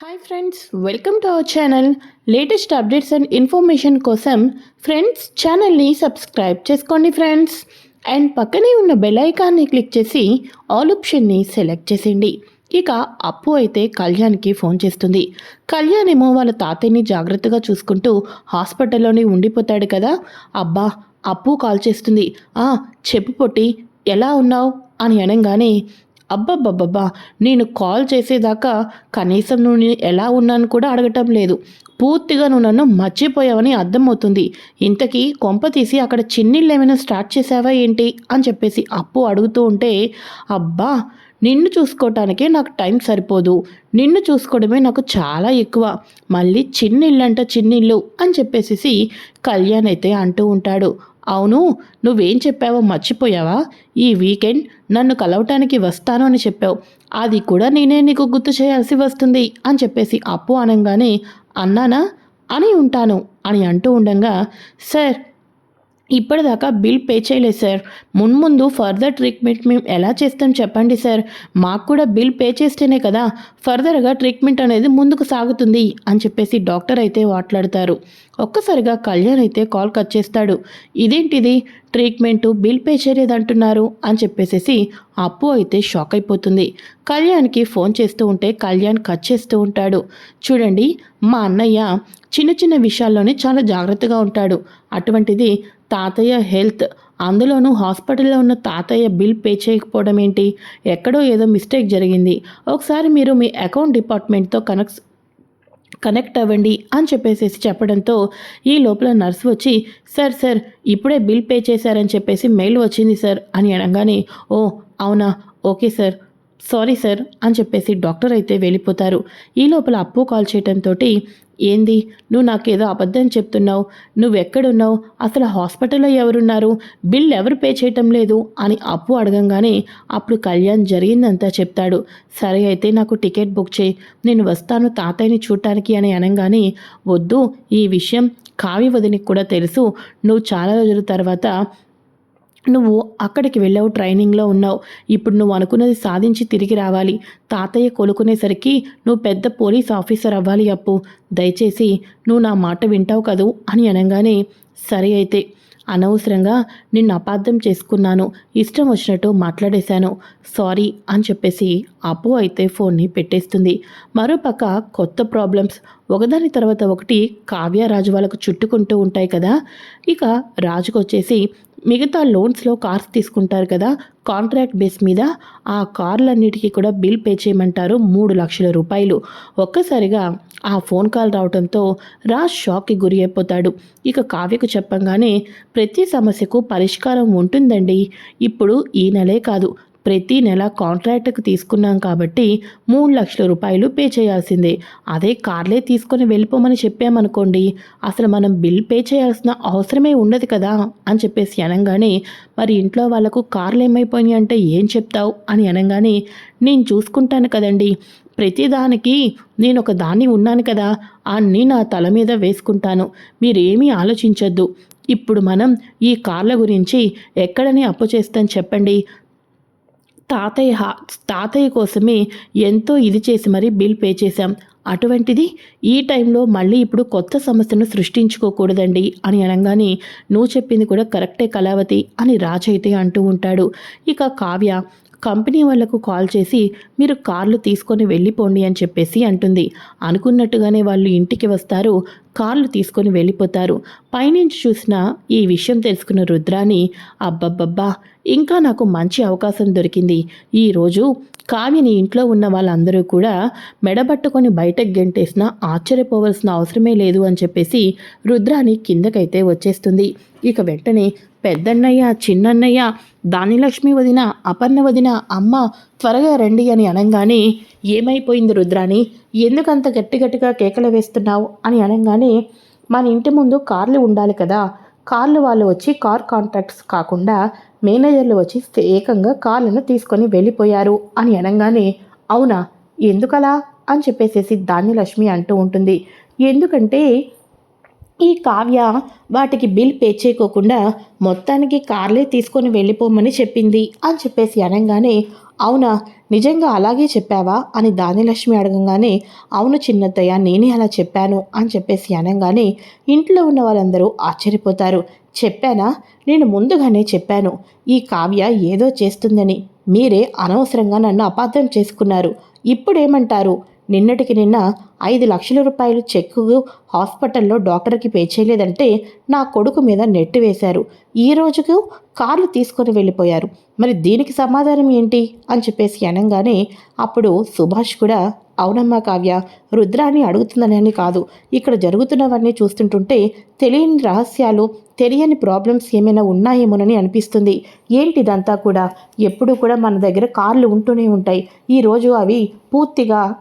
Hi friends welcome to our channel latest updates and information కోసం friends ఛానల్ని subscribe చేసుకోండి friends and పక్కనే ఉన్న బెల్ ఐకాన్ని క్లిక్ చేసి ఆల్ ఆప్షన్ని సెలెక్ట్ చేసేయండి ఇక అప్పు అయితే కళ్యాణ్కి ఫోన్ చేస్తుంది కళ్యాణ్ ఏమో వాళ్ళ తాతయ్యని జాగ్రత్తగా చూసుకుంటూ హాస్పిటల్లోనే ఉండిపోతాడు కదా అబ్బా అప్పు కాల్ చేస్తుంది ఆ చెప్పు పొట్టి ఎలా ఉన్నావు? అని అనగానే అబ్బబ్బబ్బబ్బా నేను కాల్ చేసేదాకా కనీసం నువ్వు నేను ఎలా ఉన్నాను కూడా అడగటం లేదు. పూర్తిగా నువ్వు నన్ను మర్చిపోయావని అర్థమవుతుంది. ఇంతకీ కొంప తీసి అక్కడ చిన్నిళ్ళు ఏమైనా స్టార్ట్ చేసావా ఏంటి? అని చెప్పేసి అప్పు అడుగుతూ ఉంటే అబ్బా నిన్ను చూసుకోవటానికే నాకు టైం సరిపోదు. నిన్ను చూసుకోవడమే నాకు చాలా ఎక్కువ. మళ్ళీ చిన్నిళ్ళంట చిన్నిళ్ళు అని చెప్పేసి కళ్యాణ్ అయితే అంటూ ఉంటాడు. అవును నువ్వేం చెప్పావో మర్చిపోయావా? ఈ వీకెండ్ నన్ను కలవటానికి వస్తాను అని చెప్పావు. అది కూడా నేనే నీకు గుర్తు చేయాల్సి వస్తుంది అని చెప్పేసి అప్పు అనగానే అన్నానా? అని ఉంటాను అని అంటూ ఉండగా సార్ ఇప్పటిదాకా బిల్ పే చేయలేదు సార్. మున్ముందు ఫర్దర్ ట్రీట్మెంట్ మేము ఎలా చేస్తాం చెప్పండి సార్. మాకు కూడా బిల్ పే చేస్తేనే కదా ఫర్దర్గా ట్రీట్మెంట్ అనేది ముందుకు సాగుతుంది అని చెప్పేసి డాక్టర్ అయితే మాట్లాడతారు. ఒక్కసారిగా కళ్యాణ్ అయితే కాల్ కట్ చేస్తాడు. ఇదేంటిది? ట్రీట్మెంట్ బిల్ పే చేయలేదు అంటున్నారు అని చెప్పేసి అప్పు అయితే షాక్ అయిపోతుంది. కళ్యాణ్కి ఫోన్ చేస్తూ ఉంటే కళ్యాణ్ కట్ చేస్తూ ఉంటాడు. చూడండి మా అన్నయ్య చిన్న చిన్న విషయాల్లోనే చాలా జాగ్రత్తగా ఉంటాడు. అటువంటిది తాతయ్య హెల్త్. అందులోనూ హాస్పిటల్లో ఉన్న తాతయ్య బిల్ పే చేయకపోవడం ఏంటి? ఎక్కడో ఏదో మిస్టేక్ జరిగింది. ఒకసారి మీరు మీ అకౌంట్ డిపార్ట్మెంట్తో కనెక్ట్ కనెక్ట్ అవ్వండి అని చెప్పేసి చెప్పడంతో ఈ లోపల నర్స్ వచ్చి సార్ సార్ ఇప్పుడే బిల్ పే చేశారని చెప్పేసి మెయిల్ వచ్చింది సార్ అని అనగానే ఓ అవునా? Okay sir. సారీ సార్ అని చెప్పేసి డాక్టర్ అయితే వెళ్ళిపోతారు. ఈ లోపల అప్పు కాల్ చేయడంతో ఏంది? నువ్వు నాకేదో అబద్ధం చెప్తున్నావు. నువ్వెక్కడున్నావు? అసలు హాస్పిటల్లో ఎవరున్నారు? బిల్ ఎవరు పే చేయటం లేదు? అని అప్పు అడగంగానే అప్పుడు కళ్యాణ్ జరిగిందంతా చెప్తాడు. సరే అయితే నాకు టికెట్ బుక్ చేయి. నేను వస్తాను తాతయ్యని చూడటానికి అని అనగానే వద్దు. ఈ విషయం కావి వదినికి కూడా తెలుసు. నువ్వు చాలా రోజుల తర్వాత నువ్వు అక్కడికి వెళ్ళావు ట్రైనింగ్లో ఉన్నావు. ఇప్పుడు నువ్వు అనుకున్నది సాధించి తిరిగి రావాలి. తాతయ్య కొలుకునేసరికి నువ్వు పెద్ద పోలీస్ ఆఫీసర్ అవ్వాలి అప్పు. దయచేసి నువ్వు నా మాట వింటావు కదూ అని అనగానే సరే అయితే. అనవసరంగా నిన్ను అపార్థం చేసుకున్నాను. ఇష్టం వచ్చినట్టు మాట్లాడేశాను. సారీ అని చెప్పేసి అప్పు అయితే ఫోన్ని పెట్టేస్తుంది. మరోపక్క కొత్త ప్రాబ్లమ్స్. ఒకదాని తర్వాత ఒకటి కావ్య రాజు వాళ్ళకు చుట్టుకుంటూ ఉంటాయి కదా. ఇక రాజుకు వచ్చేసి మిగతా లోన్స్లో కార్స్ తీసుకుంటారు కదా కాంట్రాక్ట్ బేస్ మీద ఆ కార్లన్నిటికీ కూడా బిల్ పే చేయమంటారు మూడు లక్షల రూపాయలు. ఒక్కసారిగా ఆ ఫోన్ కాల్ రావడంతో రాజ్ షాక్కి గురి అయిపోతాడు. ఇక కావ్యకు చెప్పంగానే ప్రతి సమస్యకు పరిష్కారం ఉంటుందండి. ఇప్పుడు ఈ నెలే కాదు ప్రతి నెల కాంట్రాక్ట్కి తీసుకున్నాం కాబట్టి మూడు లక్షల రూపాయలు పే చేయాల్సిందే. అదే కార్లే తీసుకొని వెళ్ళిపోమని చెప్పామనుకోండి అసలు మనం బిల్ పే చేయాల్సిన అవసరమే ఉండదు కదా అని చెప్పేసి అనగానే మరి ఇంట్లో వాళ్ళకు కార్లు ఏమైపోయినాయి అంటే ఏం చెప్తావు? అని అనగానే నేను చూసుకుంటాను కదండి. ప్రతిదానికి నేను ఒక దాన్ని ఉన్నాను కదా అన్నీ నా తల మీద వేసుకుంటాను. మీరేమీ ఆలోచించొద్దు. ఇప్పుడు మనం ఈ కార్ల గురించి ఎక్కడని అప్పు చేస్తాం చెప్పండి. తాతయ్య తాతయ్య కోసమే ఎంతో ఇది చేసి మరీ బిల్ పే చేశాం. అటువంటిది ఈ టైంలో మళ్ళీ ఇప్పుడు కొత్త సమస్యను సృష్టించుకోకూడదండి అని అనగానే నువ్వు చెప్పింది కూడా కరెక్టే కళావతి అని రాజైతే అంటూ ఉంటాడు. ఇక కావ్య కంపెనీ వాళ్ళకు కాల్ చేసి మీరు కార్లు తీసుకొని వెళ్ళిపోండి అని చెప్పేసి అంటుంది. అనుకున్నట్టుగానే వాళ్ళు ఇంటికి వస్తారు. కార్లు తీసుకొని వెళ్ళిపోతారు. పైనుంచి చూసిన ఈ విషయం తెలుసుకున్న రుద్రాని అబ్బబ్బబ్బా ఇంకా నాకు మంచి అవకాశం దొరికింది. ఈరోజు కావ్యని ఇంట్లో ఉన్న వాళ్ళందరూ కూడా మెడబట్టుకొని బయటకు గెంటేసినా ఆశ్చర్యపోవలసిన అవసరమే లేదు అని చెప్పేసి రుద్రాని కిందకైతే వచ్చేస్తుంది. ఇక వెంటనే పెద్దన్నయ్య చిన్నన్నయ్య దానిలక్ష్మి వదిన అపర్ణ వదిన అమ్మ త్వరగా రండి అని అనగానే ఏమైపోయింది రుద్రాని ఎందుకంత గట్టి గట్టిగా కేకలు వేస్తున్నావు? అని అనగానే మన ఇంటి ముందు కార్లు ఉండాలి కదా. కార్లు వాళ్ళు వచ్చి కార్ కాంట్రాక్ట్స్ కాకుండా మేనేజర్లు వచ్చి ఏకంగా కార్లను తీసుకొని వెళ్ళిపోయారు. అని అనగానే అవునా? ఎందుకలా? అని చెప్పేసేసి ధాన్యలక్ష్మి అంటూ ఉంటుంది. ఎందుకంటే ఈ కావ్య వాటికి బిల్ పే చేయకోకుండా మొత్తానికి కార్లే తీసుకొని వెళ్ళిపోమని చెప్పింది. అని చెప్పేసి అనగానే అవునా? నిజంగా అలాగే చెప్పావా? అని దానిలక్ష్మి అడగంగానే అవును చిన్నత్తయ్య నేనే అలా చెప్పాను అని చెప్పేసి అనగానే ఇంట్లో ఉన్న వాళ్ళందరూ ఆశ్చర్యపోతారు. చెప్పానా? నేను ముందుగానే చెప్పాను. ఈ కావ్య ఏదో చేస్తుందని. మీరే అనవసరంగా నన్ను అపార్థం చేసుకున్నారు. ఇప్పుడేమంటారు? నిన్నటికి నిన్న ఐదు లక్షల రూపాయలు చెక్కు హాస్పిటల్లో డాక్టర్కి పే చేయలేదంటే నా కొడుకు మీద నెట్టు వేశారు. ఈ రోజుకు కార్లు తీసుకొని వెళ్ళిపోయారు. మరి దీనికి సమాధానం ఏంటి? అని చెప్పేసి అనగానే అప్పుడు సుభాష్ కూడా అవునమ్మా కావ్య రుద్రాని అడుగుతుందని కాదు. ఇక్కడ జరుగుతున్నవన్నీ చూస్తుంటుంటే తెలియని రహస్యాలు తెలియని ప్రాబ్లమ్స్ ఏమైనా ఉన్నాయేమోనని అనిపిస్తుంది. ఏంటిదంతా కూడా? ఎప్పుడూ కూడా మన దగ్గర కార్లు ఉంటూనే ఉంటాయి. ఈరోజు అవి పూర్తిగా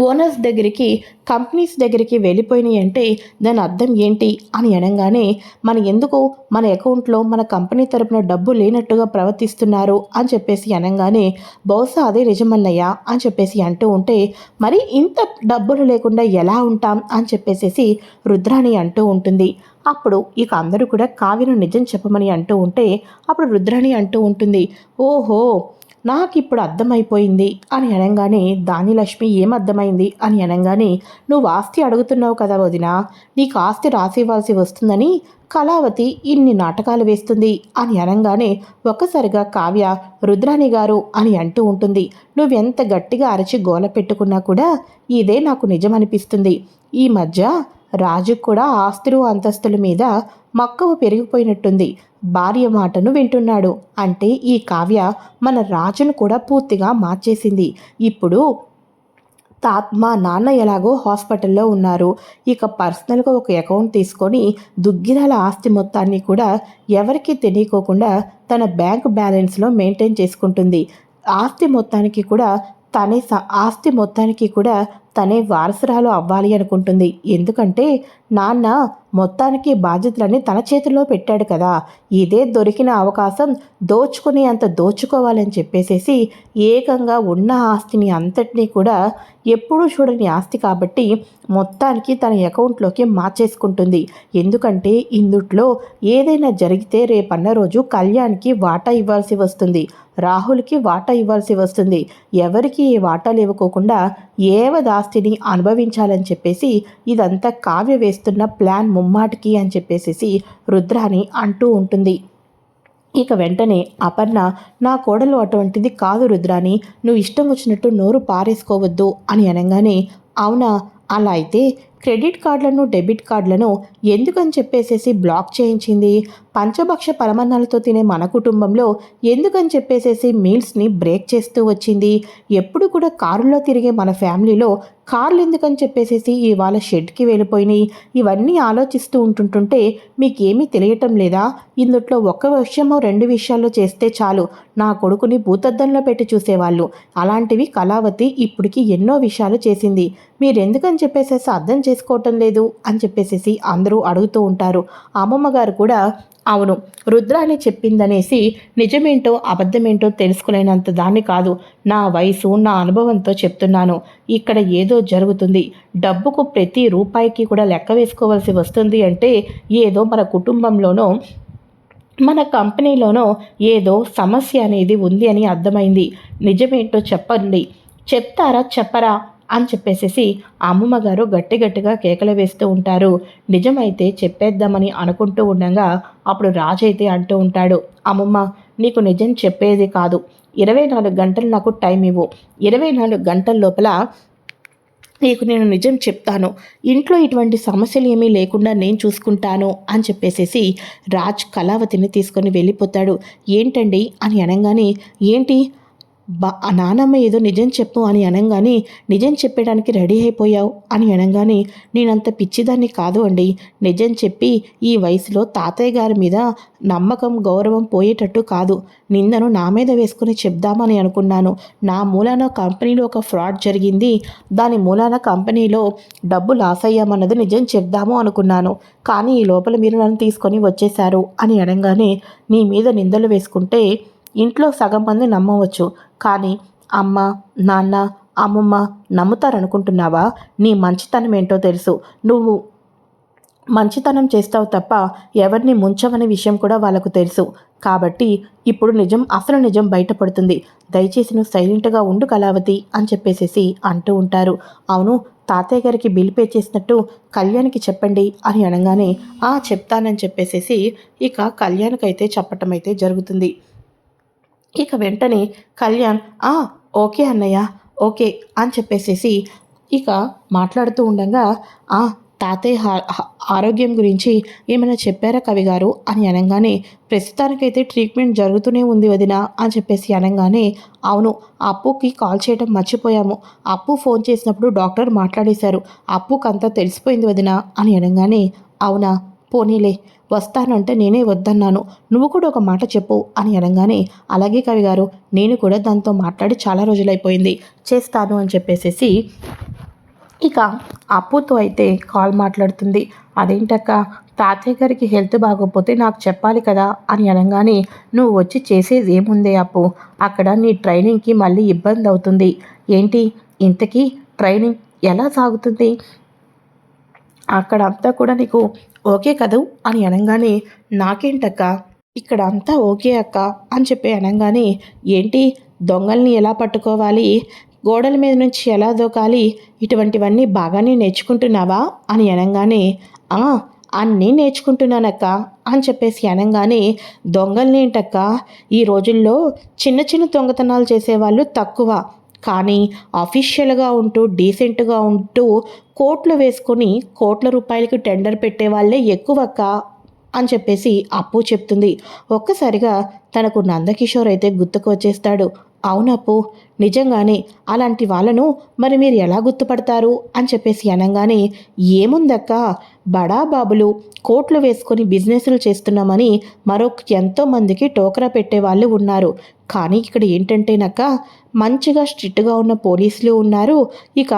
ఓనర్స్ దగ్గరికి కంపెనీస్ దగ్గరికి వెళ్ళిపోయినాయి అంటే దాని అర్థం ఏంటి అని అనగానే మన ఎందుకు? మన అకౌంట్లో మన కంపెనీ తరపున డబ్బు లేనట్టుగా ప్రవర్తిస్తున్నారు? అని చెప్పేసి అనగానే బహుశా అదే నిజమన్నయ్యా అని చెప్పేసి అంటూ ఉంటే మరి ఇంత డబ్బులు లేకుండా ఎలా ఉంటాం? అని చెప్పేసి రుద్రాణి అంటూ ఉంటుంది. అప్పుడు ఇక అందరూ కూడా కావ్యను నిజం చెప్పమని అంటూ ఉంటే అప్పుడు రుద్రాణి అంటూ ఉంటుంది ఓహో నాకు ఇప్పుడు అర్థమైపోయింది అని అనగానే దానిలక్ష్మి ఏం అర్థమైంది అని అనగానే నువ్వు ఆస్తి అడుగుతున్నావు కదా వదిన నీకు ఆస్తి రాసివ్వాల్సి వస్తుందని కళావతి ఇన్ని నాటకాలు వేస్తుంది అని అనగానే ఒక్కసారిగా కావ్య రుద్రాణి గారు అని అంటూ ఉంటుంది. నువ్వెంత గట్టిగా అరచి గోల పెట్టుకున్నా కూడా ఇదే నాకు నిజమనిపిస్తుంది. ఈ మధ్య రాజుకు కూడా ఆస్తులు అంతస్తుల మీద మక్కువ పెరిగిపోయినట్టుంది. భార్య మాటను వింటున్నాడు. అంటే ఈ కావ్య మన రాజును కూడా పూర్తిగా మార్చేసింది. ఇప్పుడు తాత్ మా నాన్న ఎలాగో హాస్పిటల్లో ఉన్నారు. ఇక పర్సనల్గా ఒక అకౌంట్ తీసుకొని దుగ్గిరాల ఆస్తి మొత్తాన్ని కూడా ఎవరికి తెలియకోకుండా తన బ్యాంక్ బ్యాలెన్స్లో మెయింటైన్ చేసుకుంటుంది. ఆస్తి మొత్తానికి కూడా తనే ఆస్తి మొత్తానికి కూడా తనే వారసురాలు అవ్వాలి అనుకుంటుంది. ఎందుకంటే నాన్న మొత్తానికి బాధ్యతలన్నీ తన చేతిలో పెట్టాడు కదా. ఇదే దొరికిన అవకాశం దోచుకుని అంత దోచుకోవాలని చెప్పేసేసి ఏకంగా ఉన్న ఆస్తిని అంతటినీ కూడా ఎప్పుడూ చూడని ఆస్తి కాబట్టి మొత్తానికి తన అకౌంట్లోకి మార్చేసుకుంటుంది. ఎందుకంటే ఇందుట్లో ఏదైనా జరిగితే రేపన్న రోజు కళ్యాణ్కి వాటా ఇవ్వాల్సి వస్తుంది. రాహుల్కి వాటా ఇవ్వాల్సి వస్తుంది. ఎవరికి ఏ వాటాలు ఇవ్వకోకుండా ఏవదాస్తిని అనుభవించాలని చెప్పేసి ఇదంతా కావ్య వేస్తున్న ప్లాన్ ముమ్మాటికి అని చెప్పేసి రుద్రాని అంటూ ఉంటుంది. ఇక వెంటనే అపర్ణ నా కోడలు అటువంటిది కాదు రుద్రాని నువ్వు ఇష్టం వచ్చినట్టు నోరు పారేసుకోవద్దు అని అనగానే అవునా? అలా అయితే క్రెడిట్ కార్డులను డెబిట్ కార్డులను ఎందుకని చెప్పేసేసి బ్లాక్ చేయించింది? పంచభక్ష పరమన్నాలతో తినే మన కుటుంబంలో ఎందుకని చెప్పేసేసి మీల్స్ని బ్రేక్ చేస్తూ వచ్చింది? ఎప్పుడు కూడా కారులో తిరిగే మన ఫ్యామిలీలో కార్లు ఎందుకని చెప్పేసేసి ఇవాళ షెడ్కి వెళ్ళిపోయినాయి? ఇవన్నీ ఆలోచిస్తూ ఉంటుంటుంటే మీకేమీ తెలియటం లేదా? ఇందుట్లో ఒక్క విషయమో రెండు విషయాల్లో చేస్తే చాలు. నా కొడుకుని భూతద్దంలో పెట్టి చూసేవాళ్ళు. అలాంటివి కళావతి ఇప్పటికి ఎన్నో విషయాలు చేసింది. మీరెందుకని చెప్పేసేసి అర్థం చేసుకోవటం లేదు అని చెప్పేసేసి అందరూ అడుగుతూ ఉంటారు. అమ్మమ్మ గారు కూడా అవును రుద్రాని చెప్పిందనేసి నిజమేంటో అబద్ధమేంటో తెలుసుకునేంత దాన్ని కాదు. నా వయసు నా అనుభవంతో చెప్తున్నాను. ఇక్కడ ఏదో జరుగుతుంది. డబ్బుకు ప్రతి రూపాయికి కూడా లెక్క వేసుకోవాల్సి వస్తుంది అంటే ఏదో మన కుటుంబంలోనో మన కంపెనీలోనో ఏదో సమస్య అనేది ఉంది అని అర్థమైంది. నిజమేంటో చెప్పండి. చెప్తారా చెప్పరా? అని చెప్పేసేసి అమ్మమ్మ గారు గట్టి గట్టిగా కేకలు వేస్తూ ఉంటారు. నిజమైతే చెప్పేద్దామని అనుకుంటూ ఉండగా అప్పుడు రాజు అయితే అంటూ ఉంటాడు. అమ్మమ్మ నీకు నిజం చెప్పేది కాదు. ఇరవై నాలుగు గంటలు నాకు టైం ఇవ్వు. ఇరవై నాలుగు గంటల లోపల నీకు నేను నిజం చెప్తాను. ఇంట్లో ఇటువంటి సమస్యలు ఏమీ లేకుండా నేను చూసుకుంటాను అని చెప్పేసేసి రాజ్ కళావతిని తీసుకొని వెళ్ళిపోతాడు. ఏంటండి అని అనగానే ఏంటి? బా నానమ్మ ఏదో నిజం చెప్పు అని అనగానే నిజం చెప్పడానికి రెడీ అయిపోయావు అని అనగానే నేనంత పిచ్చిదాన్ని కాదు అండి. నిజం చెప్పి ఈ వయసులో తాతయ్య గారి మీద నమ్మకం గౌరవం పోయేటట్టు కాదు. నిందను నా మీద వేసుకుని చెప్దామని అనుకున్నాను. నా మూలాన కంపెనీలో ఒక ఫ్రాడ్ జరిగింది. దాని మూలాన కంపెనీలో డబ్బు లాస్ అయ్యామన్నది నిజం చెప్దాము అనుకున్నాను. కానీ ఈ లోపల మీరు నన్ను తీసుకొని వచ్చేశారు అని అనగానే నీ మీద నిందలు వేసుకుంటే ఇంట్లో సగం మంది నమ్మవచ్చు. కానీ అమ్మ నాన్న అమ్మమ్మ నమ్ముతారనుకుంటున్నావా? నీ మంచితనం ఏంటో తెలుసు. నువ్వు మంచితనం చేస్తావు తప్ప ఎవరిని ముంచవనే విషయం కూడా వాళ్ళకు తెలుసు. కాబట్టి ఇప్పుడు నిజం అసలు నిజం బయటపడుతుంది. దయచేసి నువ్వు సైలెంట్గా ఉండు కళావతి అని చెప్పేసేసి అంటూ ఉంటారు. అవును తాతయ్య గారికి బిల్ పే చేసినట్టు కళ్యాణ్కి చెప్పండి అని అనగానే ఆ చెప్తానని చెప్పేసేసి ఇక కళ్యాణ్కైతే చెప్పటం అయితే జరుగుతుంది. ఇక వెంటనే కళ్యాణ్ ఆ ఓకే అన్నయ్య ఓకే అని చెప్పేసేసి ఇక మాట్లాడుతూ ఉండగా ఆ తాతయ్య ఆరోగ్యం గురించి ఏమైనా చెప్పారా కవి గారు? అని అనగానే ప్రస్తుతానికైతే ట్రీట్మెంట్ జరుగుతూనే ఉంది వదిన అని చెప్పేసి అనగానే అవును అప్పుకి కాల్ చేయడం మర్చిపోయాము. అప్పు ఫోన్ చేసినప్పుడు డాక్టర్ మాట్లాడేశారు. అప్పుకంతా తెలిసిపోయింది వదిన అని అనగానే అవునా? పోనీలే వస్తానంటే నేనే వద్దన్నాను. నువ్వు కూడా ఒక మాట చెప్పు అని అనగానే అలాగే కవి గారు నేను కూడా దాంతో మాట్లాడి చాలా రోజులైపోయింది చేస్తాను అని చెప్పేసేసి ఇక అప్పుతో అయితే కాల్ మాట్లాడుతుంది. అదేంటక్క తాతయ్య గారికి హెల్త్ బాగోకపోతే నాకు చెప్పాలి కదా అని అనగానే నువ్వు వచ్చి చేసేది ఏముంది అప్పు అక్కడ నీ ట్రైనింగ్కి మళ్ళీ ఇబ్బంది అవుతుంది. ఏంటి ఇంతకీ ట్రైనింగ్ ఎలా సాగుతుంది? అక్కడ అంతా కూడా నీకు ఓకే కదూ అని అనగానే నాకేంటక్క? ఇక్కడ అంతా ఓకే అక్క అని చెప్పి అనగానే ఏంటి? దొంగల్ని ఎలా పట్టుకోవాలి? గోడల మీద నుంచి ఎలా దోకాలి? ఇటువంటివన్నీ బాగానే నేర్చుకుంటున్నావా? అని అనగానే "ఆ, అన్నీ నేర్చుకుంటున్నానక్క అని చెప్పేసి అనగానే దొంగల్ని ఏంటక్క ఈ రోజుల్లో చిన్న చిన్న దొంగతనాలు చేసేవాళ్ళు తక్కువ. కానీ అఫీషియల్గా ఉంటూ డీసెంట్గా ఉంటూ కోట్లు వేసుకొని కోట్ల రూపాయలకి టెండర్ పెట్టే వాళ్ళే ఎక్కువక్క అని చెప్పేసి అప్పు చెప్తుంది. ఒక్కసారిగా తనకు నందకిషోర్ అయితే గుర్తుకు వచ్చేస్తాడు. అవునప్పు నిజంగానే అలాంటి వాళ్ళను మరి మీరు ఎలా గుర్తుపడతారు? అని చెప్పేసి అనగానే ఏముందక్క బడా బాబులు కోట్లు వేసుకొని బిజినెస్లు చేస్తున్నామని మరొక ఎంతో మందికి టోకరా పెట్టే వాళ్ళు ఉన్నారు. కానీ ఇక్కడ ఏంటంటేనక్క మంచిగా స్ట్రిక్ట్గా ఉన్న పోలీసులు ఉన్నారు. ఇక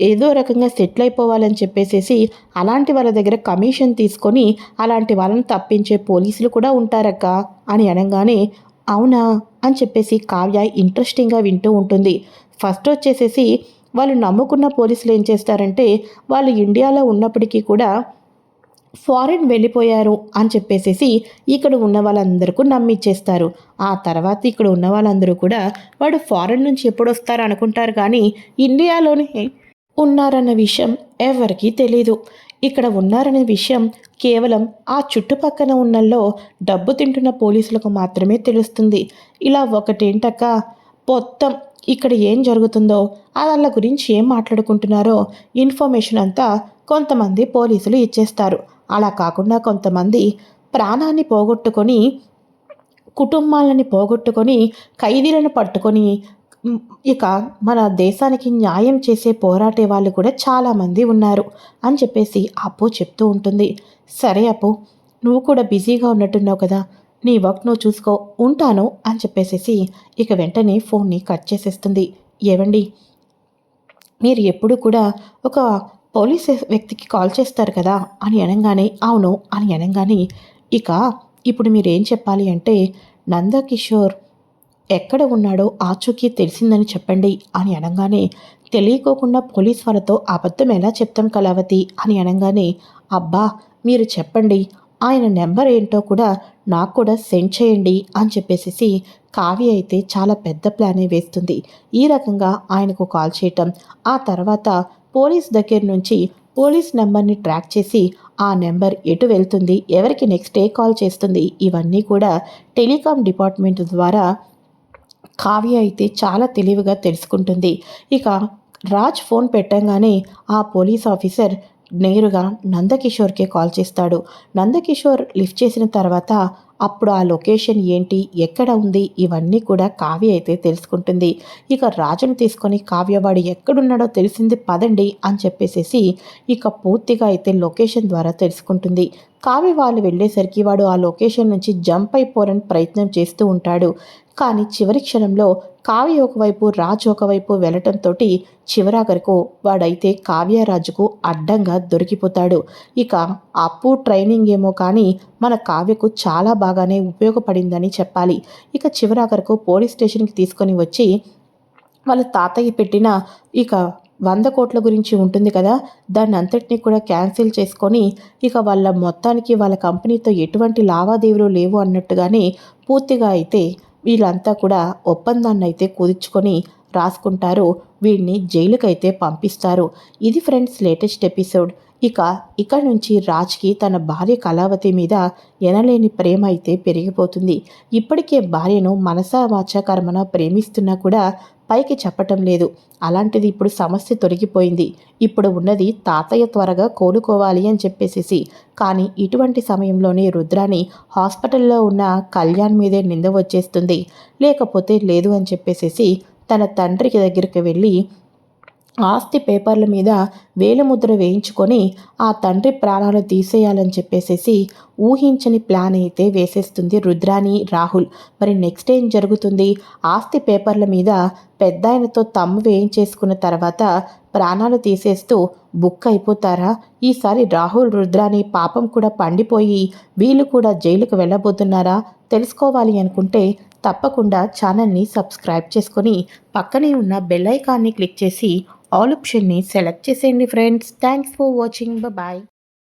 ఏదో రకంగా సెటిల్ అయిపోవాలని చెప్పేసేసి అలాంటి వాళ్ళ దగ్గర కమిషన్ తీసుకొని అలాంటి వాళ్ళని తప్పించే పోలీసులు కూడా ఉంటారక్క అని అనగానే అవునా? అని చెప్పేసి కావ్య ఇంట్రెస్టింగ్గా వింటూ ఉంటుంది. ఫస్ట్ వచ్చేసేసి వాళ్ళు నమ్ముకున్న పోలీసులు ఏం చేస్తారంటే వాళ్ళు ఇండియాలో ఉన్నప్పటికీ కూడా ఫారెన్ వెళ్ళిపోయారు అని చెప్పేసేసి ఇక్కడ ఉన్న వాళ్ళందరికీ నమ్మిచ్చేస్తారు. ఆ తర్వాత ఇక్కడ ఉన్న వాళ్ళందరూ కూడా వాడు ఫారెన్ నుంచి ఎప్పుడు వస్తారు అనుకుంటారు కానీ ఇండియాలోనే ఉన్నారన్న విషయం ఎవరికీ తెలీదు. ఇక్కడ ఉన్నారనే విషయం కేవలం ఆ చుట్టుపక్కన ఉన్నల్లో డబ్బు తింటున్న పోలీసులకు మాత్రమే తెలుస్తుంది. ఇలా ఒకటేంటక్క? మొత్తం ఇక్కడ ఏం జరుగుతుందో వాళ్ళ గురించి ఏం మాట్లాడుకుంటున్నారో ఇన్ఫర్మేషన్ అంతా కొంతమంది పోలీసులు ఇచ్చేస్తారు. అలా కాకుండా కొంతమంది ప్రాణాన్ని పోగొట్టుకొని కుటుంబాలని పోగొట్టుకొని ఖైదీలను పట్టుకొని ఇక మన దేశానికి న్యాయం చేసే పోరాటే వాళ్ళు కూడా చాలామంది ఉన్నారు అని చెప్పేసి అప్పు చెప్తూ ఉంటుంది. సరే అప్పు నువ్వు కూడా బిజీగా ఉన్నట్టున్నావు కదా నీ వర్క్ నువ్వు చూసుకో ఉంటాను అని చెప్పేసేసి ఇక వెంటనే ఫోన్ని కట్ చేసేస్తుంది. ఏవండి? మీరు ఎప్పుడు కూడా ఒక పోలీస్ వ్యక్తికి కాల్ చేస్తారు కదా అని అనగానే అవును అని అనగానే ఇక ఇప్పుడు మీరు ఏం చెప్పాలి అంటే నందకిషోర్ ఎక్కడ ఉన్నాడో ఆచూకీ తెలిసిందని చెప్పండి అని అనగానే తెలియకోకుండా పోలీస్ వాళ్ళతో అబద్ధం ఎలా చెప్తాం కళావతి? అని అనగానే అబ్బా మీరు చెప్పండి. ఆయన నెంబర్ ఏంటో కూడా నాకు కూడా సెండ్ చేయండి అని చెప్పేసి కావ్య అయితే చాలా పెద్ద ప్లానే వేస్తుంది. ఈ రకంగా ఆయనకు కాల్ చేయటం ఆ తర్వాత పోలీస్ దగ్గర నుంచి పోలీస్ నెంబర్ని ట్రాక్ చేసి ఆ నెంబర్ ఎటు వెళ్తుంది ఎవరికి నెక్స్ట్ డే కాల్ చేస్తుంది ఇవన్నీ కూడా టెలికాం డిపార్ట్మెంట్ ద్వారా కావ్య అయితే చాలా తెలివిగా తెలుసుకుంటుంది. ఇక రాజ్ ఫోన్ పెట్టంగానే ఆ పోలీస్ ఆఫీసర్ నేరుగా నందకిషోర్కే కాల్ చేస్తాడు. నందకిషోర్ లిఫ్ట్ చేసిన తర్వాత అప్పుడు ఆ లొకేషన్ ఏంటి ఎక్కడ ఉంది ఇవన్నీ కూడా కావ్య అయితే తెలుసుకుంటుంది. ఇక రాజును తీసుకొని కావ్యవాడు ఎక్కడున్నాడో తెలిసింది పదండి అని చెప్పేసేసి ఇక పూర్తిగా అయితే లొకేషన్ ద్వారా తెలుసుకుంటుంది. కావ్య వాళ్ళు వెళ్ళేసరికి వాడు ఆ లొకేషన్ నుంచి జంప్ అయిపోరని ప్రయత్నం చేస్తూ ఉంటాడు. కానీ చివరి క్షణంలో కావ్య ఒకవైపు రాజు ఒకవైపు వెళ్ళటంతో చివరాఖరకు వాడైతే కావ్యరాజుకు అడ్డంగా దొరికిపోతాడు. ఇక అప్పు ట్రైనింగ్ ఏమో కానీ మన కావ్యకు చాలా బాగానే ఉపయోగపడిందని చెప్పాలి. ఇక చివరాఖరకు పోలీస్ స్టేషన్కి తీసుకొని వచ్చి వాళ్ళ తాతయ్య పెట్టిన ఇక వంద కోట్ల గురించి ఉంటుంది కదా దాన్ని అంతటినీ కూడా క్యాన్సిల్ చేసుకొని ఇక వాళ్ళ మొత్తానికి వాళ్ళ కంపెనీతో ఎటువంటి లావాదేవీలు లేవు అన్నట్టుగానే పూర్తిగా అయితే వీళ్ళంతా కూడా ఒప్పందాన్ని అయితే కుదుర్చుకొని రాసుకుంటారు. వీడిని జైలుకైతే పంపిస్తారు. ఇది ఫ్రెండ్స్ లేటెస్ట్ ఎపిసోడ్. ఇక ఇక్కడ నుంచి రాజ్కి తన భార్య కళావతి మీద ఎనలేని ప్రేమ అయితే పెరిగిపోతుంది. ఇప్పటికే భార్యను మనసా వాచా కర్మన ప్రేమిస్తున్నా కూడా పైకి చెప్పటం లేదు. అలాంటిది ఇప్పుడు సమస్య తొలగిపోయింది. ఇప్పుడు ఉన్నది తాతయ్య త్వరగా కోలుకోవాలి అని చెప్పేసేసి. కానీ ఇటువంటి సమయంలోనే రుద్రాని హాస్పిటల్లో ఉన్న కళ్యాణ్ మీదే నింద వచ్చేస్తుంది. లేకపోతే లేదు అని చెప్పేసేసి తన తండ్రికి దగ్గరికి వెళ్ళి ఆస్తి పేపర్ల మీద వేలిముద్ర వేయించుకొని ఆ తండ్రి ప్రాణాలు తీసేయాలని చెప్పేసేసి ఊహించని ప్లాన్ అయితే వేసేస్తుంది రుద్రాని రాహుల్. మరి నెక్స్ట్ ఏం జరుగుతుంది? ఆస్తి పేపర్ల మీద పెద్ద ఆయనతో తమ్ము వేయించేసుకున్న తర్వాత ప్రాణాలు తీసేస్తూ బుక్ అయిపోతారా? ఈసారి రాహుల్ రుద్రాని పాపం కూడా పండిపోయి వీళ్ళు కూడా జైలుకు వెళ్ళబోతున్నారా? తెలుసుకోవాలి అనుకుంటే తప్పకుండా ఛానల్ని సబ్స్క్రైబ్ చేసుకొని పక్కనే ఉన్న బెల్ ఐకాన్ని క్లిక్ చేసి ఆల్ ఆప్షన్ని సెలెక్ట్ చేసేయండి friends. Thanks for watching. Bye